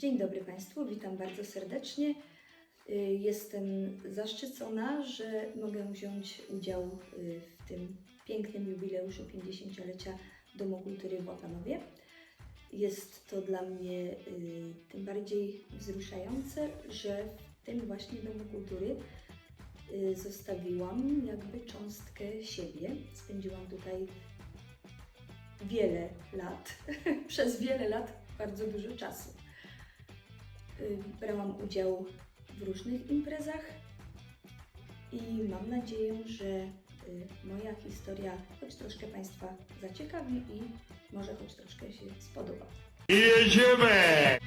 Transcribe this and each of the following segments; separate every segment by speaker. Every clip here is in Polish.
Speaker 1: Dzień dobry Państwu, witam bardzo serdecznie. Y, Jestem zaszczycona, że mogę wziąć udział y, w tym pięknym jubileuszu 50-lecia Domu Kultury w Łapanowie. Jest to dla mnie y, tym bardziej wzruszające, że w tym właśnie Domu Kultury zostawiłam jakby cząstkę siebie. Spędziłam tutaj wiele lat, przez wiele lat bardzo dużo czasu. Y, Brałam udział w różnych imprezach i mam nadzieję, że y, moja historia choć troszkę Państwa zaciekawi i może choć troszkę się spodoba.
Speaker 2: Jedziemy!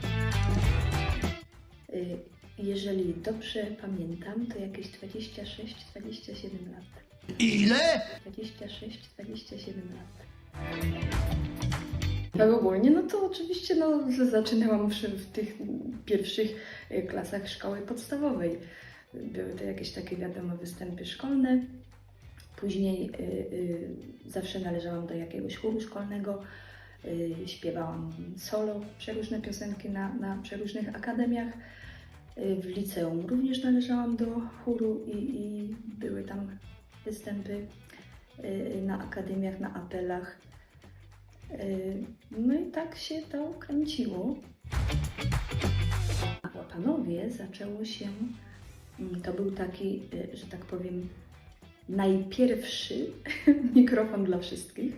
Speaker 1: Y, Jeżeli dobrze pamiętam, to jakieś 26-27 lat.
Speaker 2: Ile?
Speaker 1: 26-27 lat. Tak ogólnie, no to oczywiście no, zaczynałam w, w tych pierwszych y, klasach szkoły podstawowej. Były to jakieś takie, wiadomo, występy szkolne. Później y, y, zawsze należałam do jakiegoś chóru szkolnego. Y, śpiewałam solo przeróżne piosenki na, na przeróżnych akademiach. Y, w liceum również należałam do chóru i, i były tam występy y, na akademiach, na apelach. Y, No i tak się to kręciło. A w Łapanowie zaczęło się, mm, to był taki, y, że tak powiem, najpierwszy mikrofon dla wszystkich,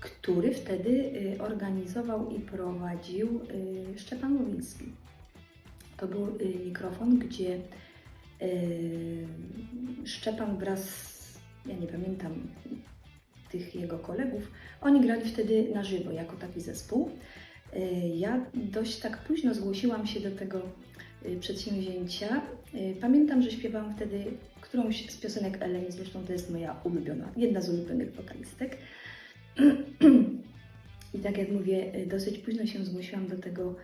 Speaker 1: który wtedy y, organizował i prowadził Szczepan Łowiński. To był mikrofon, gdzie Szczepan wraz ja nie pamiętam tych jego kolegów, oni grali wtedy na żywo jako taki zespół. Y, Ja dość tak późno zgłosiłam się do tego y, przedsięwzięcia. Y, Pamiętam, że śpiewałam wtedy którąś z piosenek Eleni, zresztą to jest moja ulubiona, jedna z ulubionych wokalistek. I tak jak mówię, dosyć późno się zgłosiłam do tego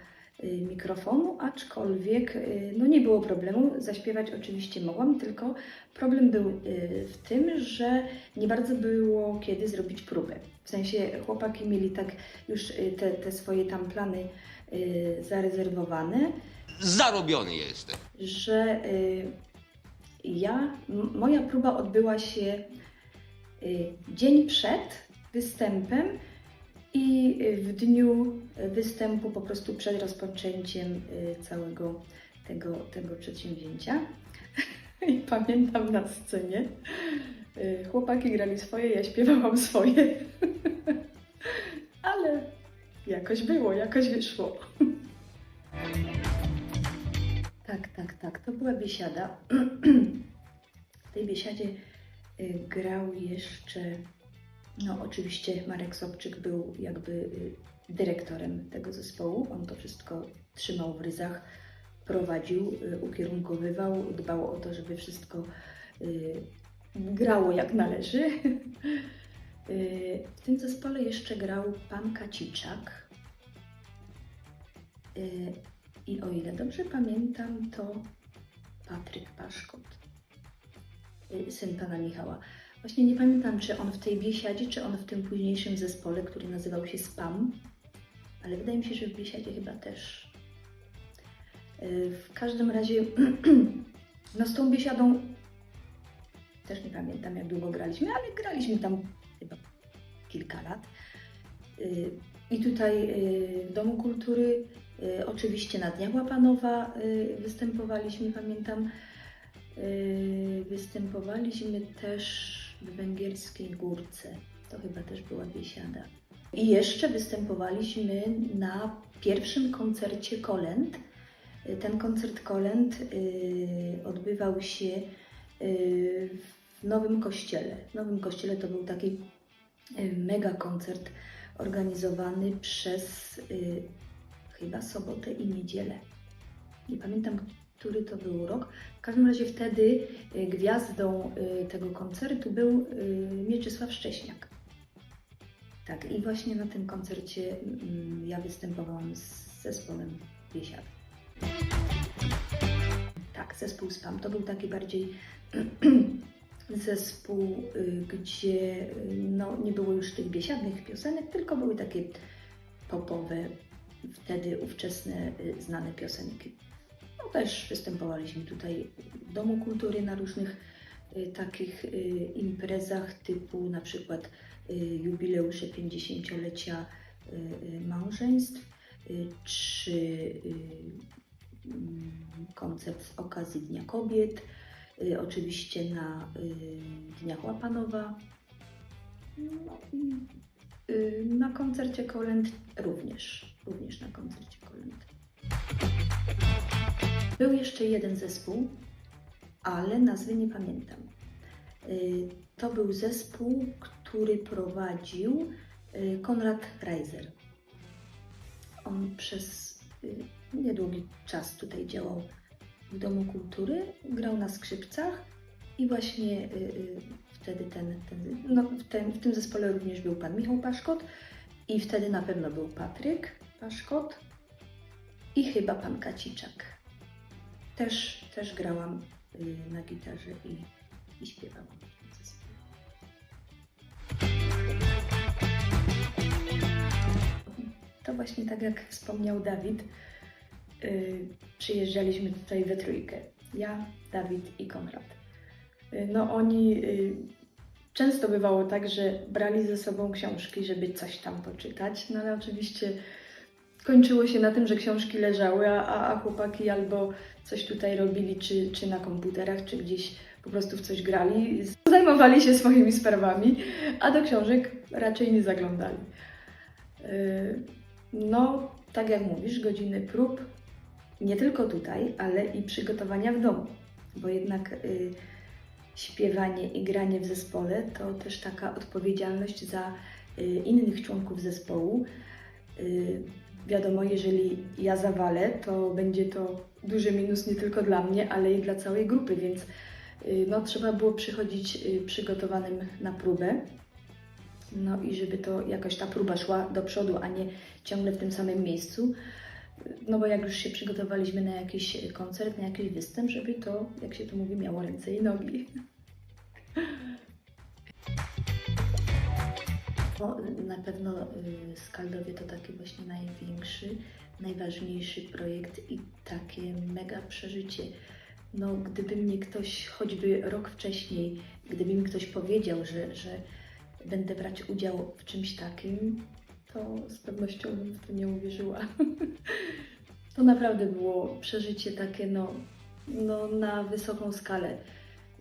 Speaker 1: mikrofonu, aczkolwiek y, no nie było problemu. Zaśpiewać oczywiście mogłam, tylko problem był y, w tym, że nie bardzo było kiedy zrobić próbę. W sensie chłopaki mieli tak już y, te, te swoje tam plany y, zarezerwowane,
Speaker 2: Zarobiony jestem.
Speaker 1: że y, ja, moja próba odbyła się y, dzień przed występem i w dniu występu, po prostu przed rozpoczęciem y, całego tego, tego przedsięwzięcia. I pamiętam na scenie, y, chłopaki grali swoje, ja śpiewałam swoje. Ale jakoś było, jakoś wyszło. Tak, tak, tak. To była biesiada. W tej biesiadzie y, grał jeszcze, no oczywiście Marek Sobczyk był jakby y, dyrektorem tego zespołu. On to wszystko trzymał w ryzach, prowadził, y, ukierunkowywał, dbał o to, żeby wszystko y, grało jak należy. W tym zespole jeszcze grał pan Kaciczak. I o ile dobrze pamiętam, to Patryk Paszkot, syn pana Michała. Właśnie nie pamiętam, czy on w tej biesiadzie, czy on w tym późniejszym zespole, który nazywał się Spam, ale wydaje mi się, że w biesiadzie chyba też. Y, W każdym razie, no z tą biesiadą też nie pamiętam, jak długo graliśmy, ale graliśmy tam chyba kilka lat. Y, I tutaj y, w Domu Kultury Oczywiście na Dniach Łapanowa występowaliśmy, pamiętam. Występowaliśmy też w Węgierskiej Górce. To chyba też była biesiada. I jeszcze występowaliśmy na pierwszym koncercie Kolęd. Ten koncert Kolęd y, odbywał się y, w Nowym Kościele. W Nowym Kościele to był taki y, mega koncert organizowany przez chyba sobotę i niedzielę. Nie pamiętam, który to był rok. W każdym razie wtedy y, gwiazdą y, tego koncertu był y, Mieczysław Szcześniak. Tak, i właśnie na tym koncercie mm, ja występowałam z zespołem Biesiad. Tak, zespół Spam. To był taki bardziej zespół, gdzie no, nie było już tych biesiadnych piosenek, tylko były takie popowe wtedy ówczesne znane piosenki. Też występowaliśmy tutaj w Domu Kultury na różnych y, takich y, imprezach typu na przykład y, jubileusze 50-lecia y, y, małżeństw, czy mm, koncert z okazji Dnia Kobiet, oczywiście na Dniach Łapanowa. No i na koncercie Kolęd również, również na koncercie Kolęd. Był jeszcze jeden zespół, ale nazwy nie pamiętam. Y, To był zespół, który prowadził y, Konrad Reiser. On przez y, niedługi czas tutaj działał w Domu Kultury, grał na skrzypcach i właśnie wtedy ten, ten, no, w, tym, w tym zespole również był pan Michał Paszkot i wtedy na pewno był Patryk Paszkot i chyba pan Kaciczak. Też, też grałam y, na gitarze i, i śpiewałam. To właśnie tak jak wspomniał Dawid, y, przyjeżdżaliśmy tutaj we trójkę. Ja, Dawid i Konrad. Y, No oni często bywało tak, że brali ze sobą książki, żeby coś tam poczytać, no ale oczywiście kończyło się na tym, że książki leżały, a, a chłopaki albo coś tutaj robili, czy, czy na komputerach, czy gdzieś po prostu w coś grali, zajmowali się swoimi sprawami, a do książek raczej nie zaglądali. Yy, No, tak jak mówisz, godziny prób nie tylko tutaj, ale i przygotowania w domu, bo jednak y, śpiewanie i granie w zespole to też taka odpowiedzialność za y, innych członków zespołu. Wiadomo, jeżeli ja zawalę, to będzie to duży minus nie tylko dla mnie, ale i dla całej grupy, więc y, no, trzeba było przychodzić y, przygotowanym na próbę. No i żeby to jakoś ta próba szła do przodu, a nie ciągle w tym samym miejscu. No bo jak już się przygotowaliśmy na jakiś koncert, na jakiś występ, żeby to, jak się to mówi, miało ręce i nogi. No, na pewno y, Skaldowie to taki właśnie największy, najważniejszy projekt i takie mega przeżycie. No, gdyby mnie ktoś choćby rok wcześniej, gdyby mi ktoś powiedział, że, że będę brać udział w czymś takim, to z pewnością bym w to nie uwierzyła. To naprawdę było przeżycie takie no, no, na wysoką skalę.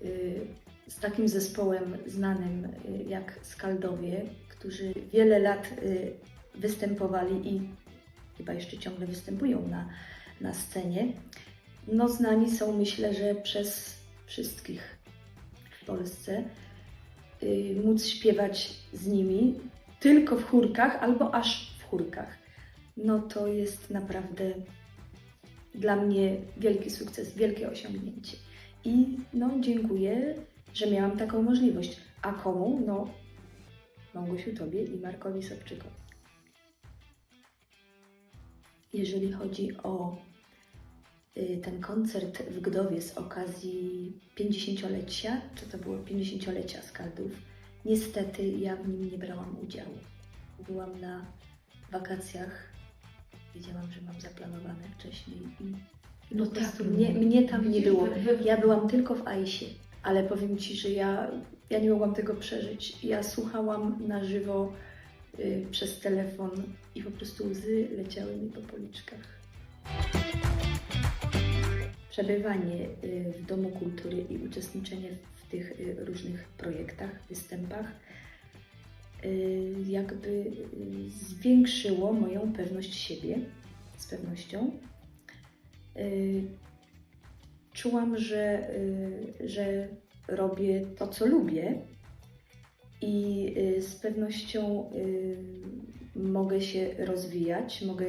Speaker 1: Y, Z takim zespołem znanym y, jak Skaldowie, którzy wiele lat y, występowali i chyba jeszcze ciągle występują na, na scenie. No, znani są myślę, że przez wszystkich w Polsce. Y, Móc śpiewać z nimi tylko w chórkach albo aż w chórkach. No to jest naprawdę dla mnie wielki sukces, wielkie osiągnięcie. I no dziękuję, że miałam taką możliwość. A komu? No Małgosiu Tobie i Markowi Sobczykowi. Jeżeli chodzi o y, ten koncert w Gdowie z okazji 50-lecia, czy to było 50-lecia Skaldów, niestety ja w nim nie brałam udziału. Byłam na wakacjach, wiedziałam, że mam zaplanowane wcześniej i
Speaker 3: No tak,
Speaker 1: prostu
Speaker 3: no.
Speaker 1: mnie, mnie tam nie było. Ja byłam tylko w Aisie, ale powiem Ci, że ja, ja nie mogłam tego przeżyć. Ja słuchałam na żywo y, przez telefon i po prostu łzy leciały mi po policzkach. Przebywanie y, w Domu Kultury i uczestniczenie w tych y, różnych projektach, występach y, jakby zwiększyło moją pewność siebie z pewnością. Czułam, że, y, że robię to, co lubię i y, z pewnością y, mogę się rozwijać, mogę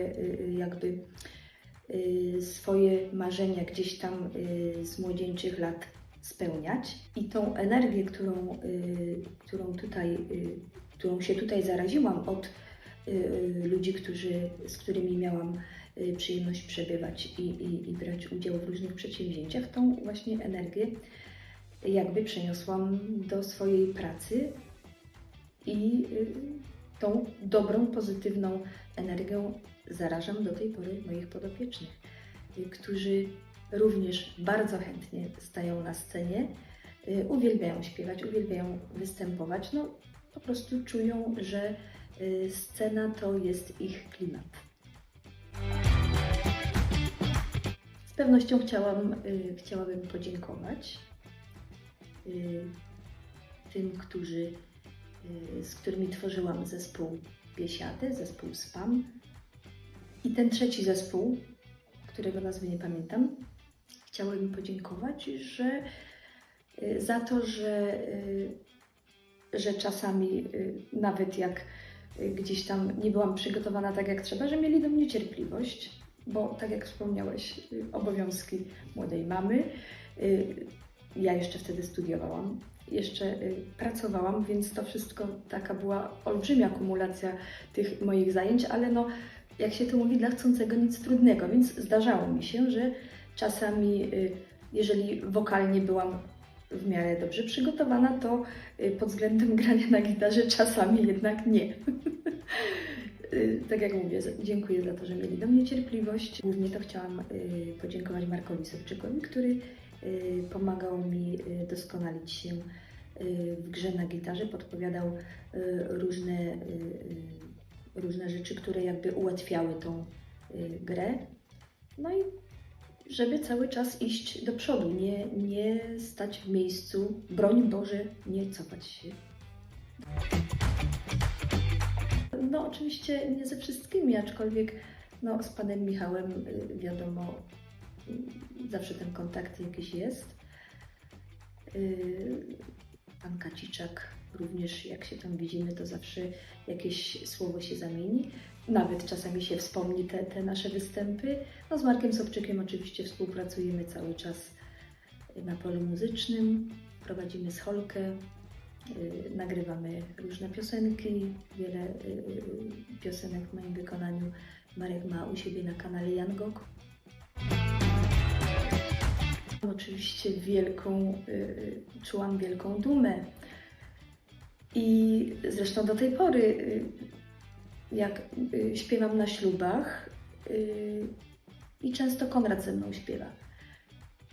Speaker 1: jakby swoje marzenia gdzieś tam z młodzieńczych lat spełniać. I tą energię, którą, którą, tutaj, którą się tutaj zaraziłam od ludzi, którzy, z którymi miałam przyjemność przebywać i, i, i brać udział w różnych przedsięwzięciach, tą właśnie energię jakby przeniosłam do swojej pracy i y, tą dobrą, pozytywną energią zarażam do tej pory moich podopiecznych, y, którzy również bardzo chętnie stają na scenie, y, uwielbiają śpiewać, uwielbiają występować. No, po prostu czują, że y, scena to jest ich klimat. Z pewnością chciałam, y, chciałabym podziękować y, tym, którzy, y, z którymi tworzyłam zespół Biesiady, zespół SPAM. I ten trzeci zespół, którego nazwy nie pamiętam, chciałabym podziękować, że y, za to, że, y, że czasami, y, nawet jak y, gdzieś tam nie byłam przygotowana tak jak trzeba, że mieli do mnie cierpliwość, bo tak jak wspomniałeś, y, obowiązki młodej mamy. y, Ja jeszcze wtedy studiowałam, jeszcze y, pracowałam, więc to wszystko taka była olbrzymia kumulacja tych moich zajęć, ale no, jak się to mówi, dla chcącego nic trudnego, więc zdarzało mi się, że czasami, jeżeli wokalnie byłam w miarę dobrze przygotowana, to pod względem grania na gitarze czasami jednak nie. Y, tak jak mówię, dziękuję za to, że mieli do mnie cierpliwość. Głównie to chciałam y, podziękować Markowi Sobczykowi, który y, pomagał mi doskonalić się w grze na gitarze, podpowiadał różne, różne rzeczy, które jakby ułatwiały tą grę. No i żeby cały czas iść do przodu, nie, nie stać w miejscu, broń Boże, nie cofać się. Oczywiście nie ze wszystkimi, aczkolwiek no, z panem Michałem y, wiadomo, zawsze ten kontakt jakiś jest. Y, Pan Kaciczak również, jak się tam widzimy, to zawsze jakieś słowo się zamieni. Nawet czasami się wspomni te, te nasze występy. No, z Markiem Sobczykiem oczywiście współpracujemy cały czas na polu muzycznym, prowadzimy scholkę, nagrywamy różne piosenki, wiele y, y, piosenek w moim wykonaniu Marek ma u siebie na kanale Jan Gok. Oczywiście wielką, y, y, czułam wielką dumę i zresztą do tej pory, y, jak y, śpiewam na ślubach y, i często Konrad ze mną śpiewa.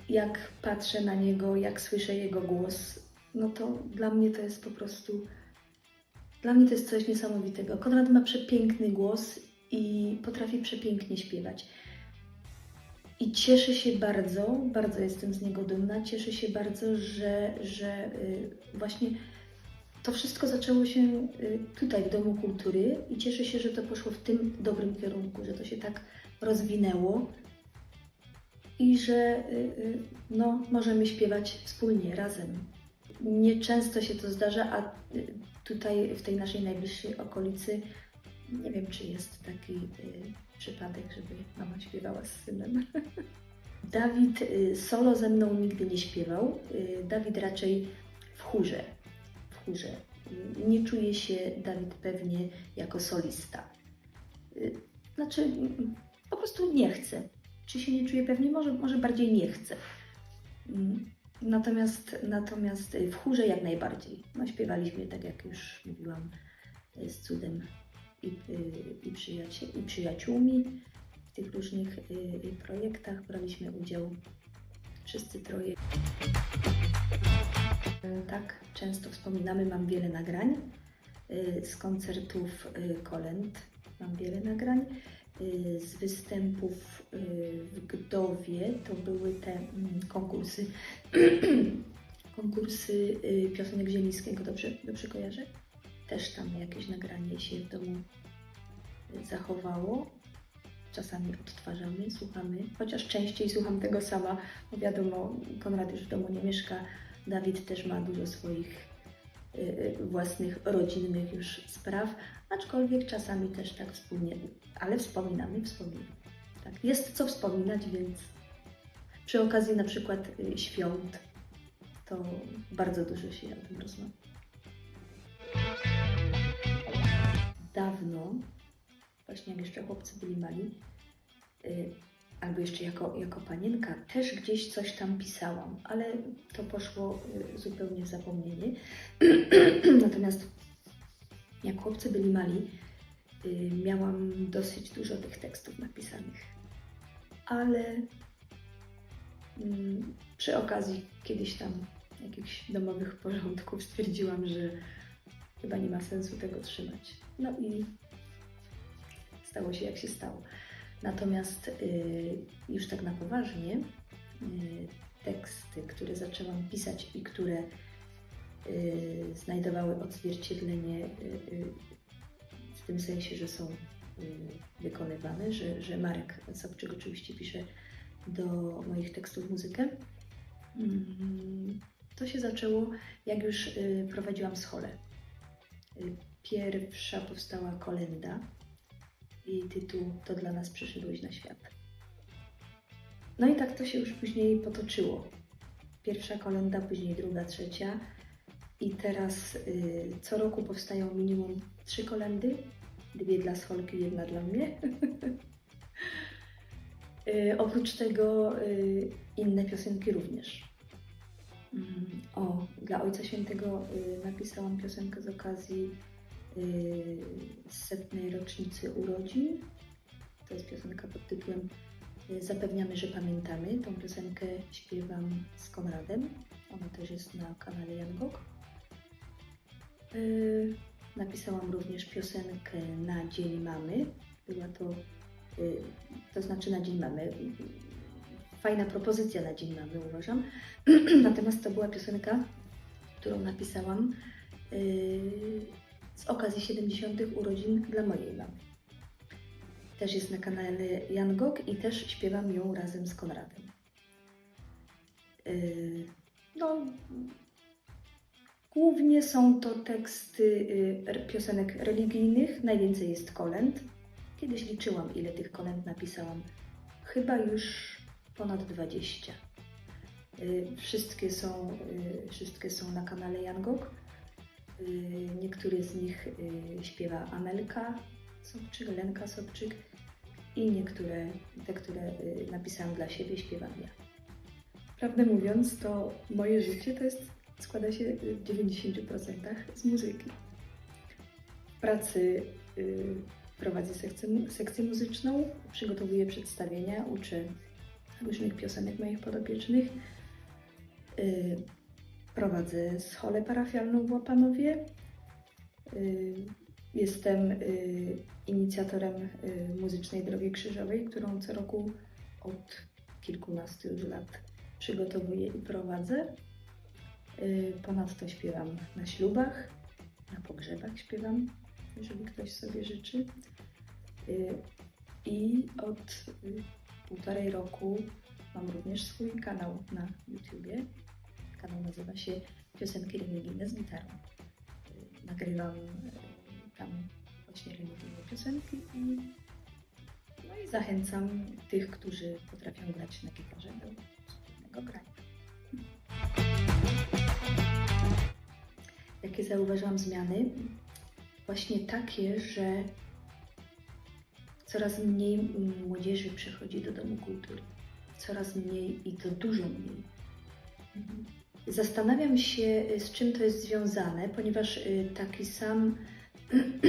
Speaker 1: Jak patrzę na niego, jak słyszę jego głos, no to dla mnie to jest po prostu. Dla mnie to jest coś niesamowitego. Konrad ma przepiękny głos i potrafi przepięknie śpiewać. I cieszę się bardzo, bardzo jestem z niego dumna. Cieszę się bardzo, że, że y, właśnie to wszystko zaczęło się y, tutaj w Domu Kultury i cieszę się, że to poszło w tym dobrym kierunku, że to się tak rozwinęło i że y, no, możemy śpiewać wspólnie, razem. Nieczęsto się to zdarza, a y, tutaj w tej naszej najbliższej okolicy nie wiem, czy jest taki y, przypadek, żeby mama śpiewała z synem. Dawid y, solo ze mną nigdy nie śpiewał. Y, Dawid raczej w chórze. W chórze. Nie czuje się Dawid pewnie jako solista. Znaczy, po prostu nie chce. Czy się nie czuje pewnie? Może, może bardziej nie chce. Mm, Natomiast, natomiast w chórze jak najbardziej. No, śpiewaliśmy, tak jak już mówiłam, y, z cudem i, y, i, przyjacie, i przyjaciółmi w tych różnych y, projektach. Braliśmy udział wszyscy troje. Tak, często wspominamy, mam wiele nagrań z koncertów kolęd, mam wiele nagrań. Y, Z występów y, w Gdowie. To były te mm, konkursy, konkursy y, piosenek Zielińskiego, dobrze, dobrze kojarzę? Też tam jakieś nagranie się w domu zachowało. Czasami odtwarzamy, słuchamy, chociaż częściej słucham tego sama, bo wiadomo, Konrad już w domu nie mieszka, Dawid też ma dużo swoich własnych rodzinnych już spraw, aczkolwiek czasami też tak wspólnie, ale wspominamy, wspominamy. Tak, jest co wspominać, więc przy okazji na przykład y, świąt to bardzo dużo się o tym rozmawia. Dawno, właśnie jak jeszcze chłopcy byli mali, y, albo jeszcze jako, jako panienka, też gdzieś coś tam pisałam, ale to poszło y, zupełnie w zapomnienie. Natomiast jak chłopcy byli mali, y, miałam dosyć dużo tych tekstów napisanych. Ale mm, przy okazji kiedyś tam jakichś domowych porządków stwierdziłam, że chyba nie ma sensu tego trzymać. No i stało się jak się stało. Natomiast y, już tak na poważnie, y, teksty, które zaczęłam pisać i które y, znajdowały odzwierciedlenie w tym sensie, że są wykonywane, że, że Marek Sobczyk oczywiście pisze do moich tekstów muzykę. Mm, To się zaczęło, jak już prowadziłam scholę. Pierwsza powstała kolenda. Jej tytuł To dla nas przyszedłeś na świat. No i tak to się już później potoczyło. Pierwsza kolenda, później druga, trzecia. I teraz y, co roku powstają minimum trzy kolendy. Dwie dla scholki, jedna dla mnie. y, oprócz tego y, inne piosenki również. Mm, O, dla Ojca Świętego y, napisałam piosenkę z okazji setnej rocznicy urodzin. To jest piosenka pod tytułem y, Zapewniamy, że pamiętamy. Tą piosenkę śpiewam z Konradem. Ona też jest na kanale Jan Gog. Y, Napisałam również piosenkę na Dzień Mamy. Była to, y, to znaczy na Dzień Mamy. Fajna propozycja na Dzień Mamy, uważam. Natomiast to była piosenka, którą napisałam y, z okazji 70. urodzin dla mojej mamy. Też jest na kanale Jan Gog i też śpiewam ją razem z Konradem. Y, No, głównie są to teksty y, r- piosenek religijnych, najwięcej jest kolęd. Kiedyś liczyłam, ile tych kolęd napisałam. Chyba już ponad 20. Y, Wszystkie są, y, wszystkie są na kanale Jan Gog. Y, Niektóre z nich y, śpiewa Amelka Sobczyk, Lenka Sobczyk i niektóre, te, które y, napisałam dla siebie, śpiewam ja. Prawdę mówiąc, to moje życie to jest, składa się w 90% z muzyki. W pracy y, prowadzę sekcję, sekcję muzyczną, przygotowuję przedstawienia, uczę różnych piosenek moich podopiecznych. Y, Prowadzę scholę parafialną w Łapanowie. Y, Jestem y, inicjatorem y, muzycznej Drogi Krzyżowej, którą co roku od kilkunastu już lat przygotowuję i prowadzę. Ponadto śpiewam na ślubach, na pogrzebach śpiewam, jeżeli ktoś sobie życzy. I od półtorej roku mam również swój kanał na YouTubie. Kanał nazywa się Piosenki religijne z gitarą. Y, Nagrywam y, tam właśnie religijne piosenki i, no i zachęcam tych, którzy potrafią grać na gitarze do wspólnego grania. Jakie zauważyłam zmiany? Właśnie takie, że coraz mniej młodzieży przychodzi do Domu Kultury. Coraz mniej i to dużo mniej. Mhm. Zastanawiam się, y, z czym to jest związane, ponieważ y, taki sam,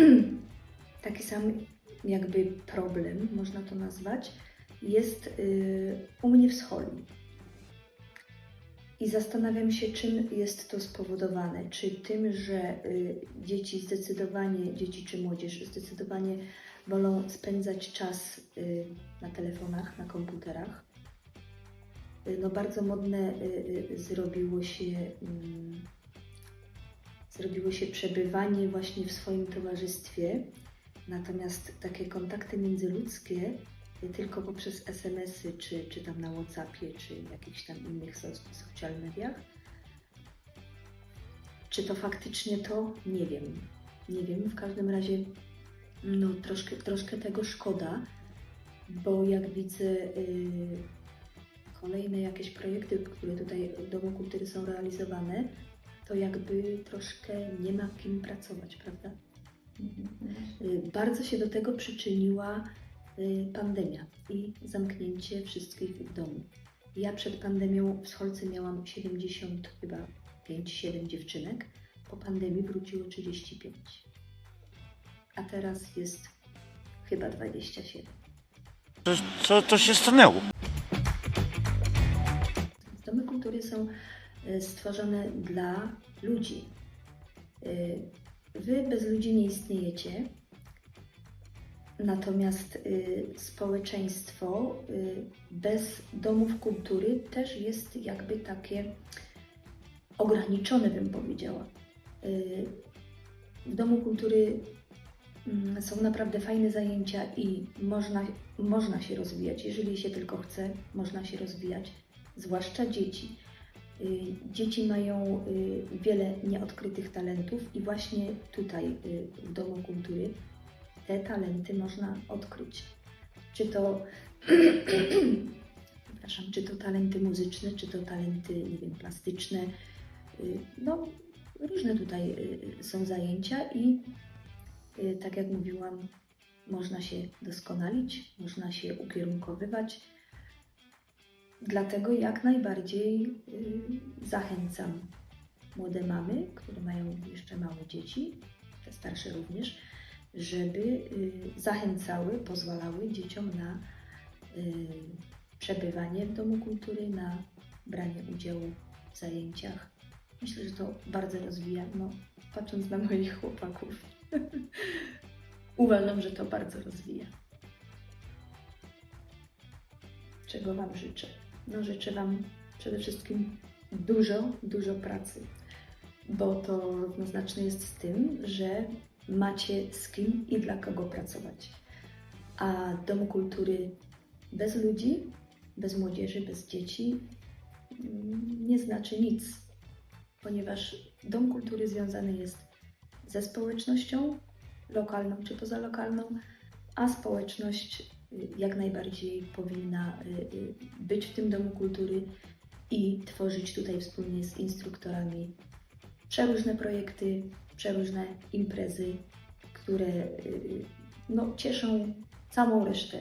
Speaker 1: taki sam jakby problem, można to nazwać, jest y, u mnie w scholi. I zastanawiam się, czym jest to spowodowane. Czy tym, że dzieci zdecydowanie, dzieci czy młodzież zdecydowanie wolą spędzać czas na telefonach, na komputerach. Y, No bardzo modne y, y, zrobiło się, mm, zrobiło się przebywanie właśnie w swoim towarzystwie, natomiast takie kontakty międzyludzkie tylko poprzez SMS-y, czy, czy tam na Whatsappie, czy jakichś tam innych so- social mediach. Czy to faktycznie to? Nie wiem. Nie wiem. W każdym razie no, troszkę, troszkę tego szkoda, bo jak widzę y, kolejne jakieś projekty, które tutaj w Domu Kultury są realizowane, to jakby troszkę nie ma kim pracować, prawda? Y, Bardzo się do tego przyczyniła y, pandemia i zamknięcie wszystkich w domu. Ja przed pandemią w Scholce miałam 70, chyba 5-7 dziewczynek. Po pandemii wróciło 35. A teraz jest chyba 27.
Speaker 3: Co, co się stanęło?
Speaker 1: Kultury są y, stworzone dla ludzi. Y, Wy bez ludzi nie istniejecie, natomiast y, społeczeństwo bez domów kultury też jest jakby takie ograniczone, bym powiedziała. W domu kultury mm, są naprawdę fajne zajęcia i można, można się rozwijać. Jeżeli się tylko chce, można się rozwijać zwłaszcza dzieci. Y, Dzieci mają y, wiele nieodkrytych talentów i właśnie tutaj y, w Domu Kultury te talenty można odkryć. Czy to, przepraszam, czy to talenty muzyczne, czy to talenty, nie wiem, plastyczne. No, różne tutaj są zajęcia i tak jak mówiłam, można się doskonalić, można się ukierunkowywać. Dlatego jak najbardziej y, zachęcam młode mamy, które mają jeszcze małe dzieci, te starsze również, żeby y, zachęcały, pozwalały dzieciom na y, przebywanie w Domu Kultury, na branie udziału w zajęciach. Myślę, że to bardzo rozwija, no, patrząc na moich chłopaków. Uważam, że to bardzo rozwija. Czego Wam życzę? No, życzę Wam przede wszystkim dużo, dużo pracy, bo to równoznaczne jest z tym, że macie z kim i dla kogo pracować. A Dom Kultury bez ludzi, bez młodzieży, bez dzieci mm, nie znaczy nic, ponieważ Dom Kultury związany jest ze społecznością lokalną czy pozalokalną, a społeczność jak najbardziej powinna y, y, być w tym domu kultury i tworzyć tutaj wspólnie z instruktorami przeróżne projekty, przeróżne imprezy, które y, no, cieszą całą resztę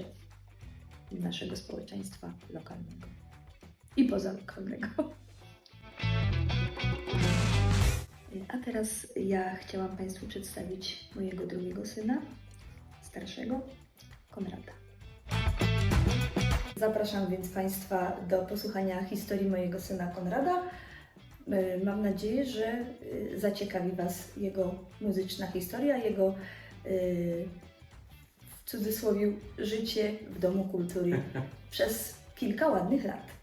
Speaker 1: naszego społeczeństwa lokalnego i pozalokalnego. A teraz ja chciałam Państwu przedstawić mojego drugiego syna, starszego, Konrada. Zapraszam więc Państwa do posłuchania historii mojego syna Konrada. Y, Mam nadzieję, że y, zaciekawi Was jego muzyczna historia, jego y, w cudzysłowie życie w Domu Kultury przez kilka ładnych lat.